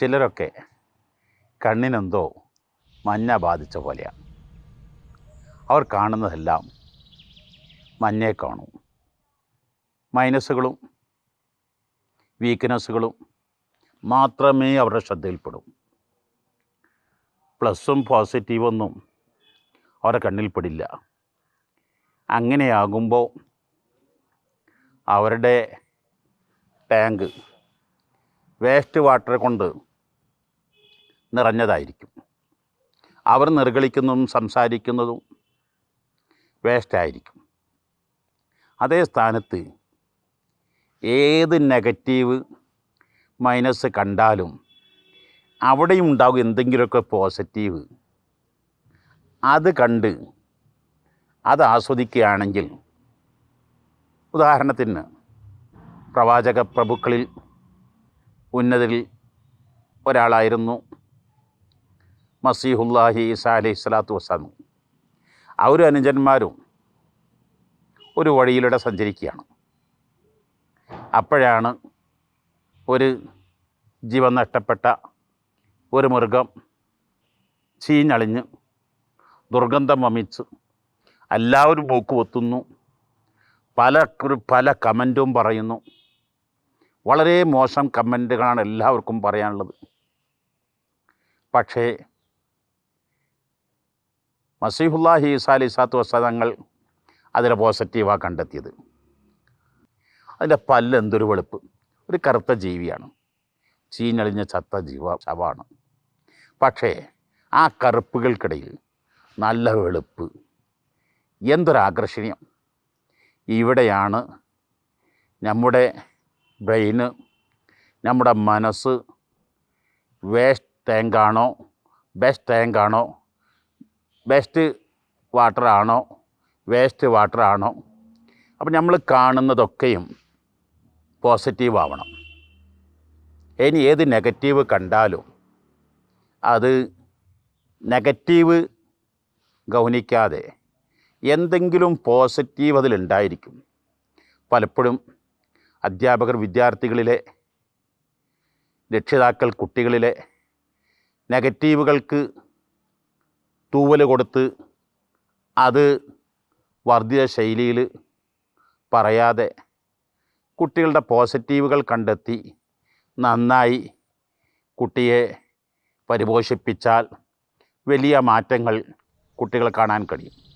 ചിലരൊക്കെ കണ്ണിനെന്തോ മഞ്ഞ ബാധിച്ച പോലെയാണ് അവർ കാണുന്നതെല്ലാം മഞ്ഞെ കാണും. മൈനസുകളും വീക്ക്നെസ്സുകളും മാത്രമേ അവരുടെ ശ്രദ്ധയിൽപ്പെടും. പ്ലസ്സും പോസിറ്റീവൊന്നും അവരുടെ കണ്ണിൽപ്പെടില്ല അങ്ങനെയാകുമ്പോൾ അവരുടെ ടാങ്ക് വേസ്റ്റ് വാട്ടർ കൊണ്ട് നിറഞ്ഞതായിരിക്കും. അവർ നിർഗളിക്കുന്നതും സംസാരിക്കുന്നതും വേസ്റ്റായിരിക്കും. അതേ സ്ഥാനത്ത് ഏത് നെഗറ്റീവ് മൈനസ് കണ്ടാലും അവിടെയും ഉണ്ടാകും എന്തെങ്കിലുമൊക്കെ പോസിറ്റീവ്. അത് കണ്ട് അത് ആസ്വദിക്കുകയാണെങ്കിൽ ഉദാഹരണത്തിന് പ്രവാചക പ്രഭുക്കളിൽ ഉന്നതിൽ ഒരാളായിരുന്നു. മസീഹുല്ലാഹി ഈസാ അലൈഹി സ്വലാത്തു വസ്സാം അവരും അനുജന്മാരും ഒരു വഴിയിലൂടെ സഞ്ചരിക്കുകയാണ്. അപ്പോഴാണ് ഒരു ജീവൻ നഷ്ടപ്പെട്ട ഒരു മൃഗം ചീഞ്ഞളിഞ്ഞ് ദുർഗന്ധം വമിച്ച് എല്ലാവരും മൂക്ക് പൊത്തുന്നു പല പല കമന്റും പറയുന്നു. വളരെ മോശം കമന്റുകളാണ് എല്ലാവർക്കും പറയാനുള്ളത്. പക്ഷേ മസീഹുല്ലാഹി ഈസാ അലി സാത്തു വസ്തങ്ങൾ അതിനെ പോസിറ്റീവാണ് കണ്ടെത്തിയത്. അതിന്റെ പല്ല് എന്തൊരു വെളുപ്പ്. ഒരു കറുത്ത ജീവിയാണ്. ചീഞ്ഞളിഞ്ഞ ചത്ത ജീവ ശവാണ് പക്ഷേ ആ കറുപ്പുകൾക്കിടയിൽ നല്ല വെളുപ്പ്. എന്തൊരാകർഷണീയം. ഇവിടെയാണ് നമ്മുടെ ബ്രെയിന് നമ്മുടെ മനസ്സ് വേസ്റ്റ് ടാങ്കാണോ ബെസ്റ്റ് ടാങ്കാണോ ബെസ്റ്റ് വാട്ടറാണോ വേസ്റ്റ് വാട്ടറാണോ അപ്പം നമ്മൾ കാണുന്നതൊക്കെയും പോസിറ്റീവ് ആവണം. ഇനി ഏത് നെഗറ്റീവ് കണ്ടാലും അത് നെഗറ്റീവ് ഗൗനിക്കാതെ എന്തെങ്കിലും പോസിറ്റീവ് അതിലുണ്ടായിരിക്കും പലപ്പോഴും അധ്യാപകർ വിദ്യാർത്ഥികളിലെ രക്ഷിതാക്കൾ കുട്ടികളിലെ നെഗറ്റീവുകൾക്ക് തൂവൽ കൊടുത്ത് അത് വർദ്ധിത ശൈലിയിൽ പറയാതെ കുട്ടികളുടെ പോസിറ്റീവുകൾ കണ്ടെത്തി നന്നായി കുട്ടിയെ പരിപോഷിപ്പിച്ചാൽ വലിയ മാറ്റങ്ങൾ കുട്ടികൾ കാണാൻ കഴിയും.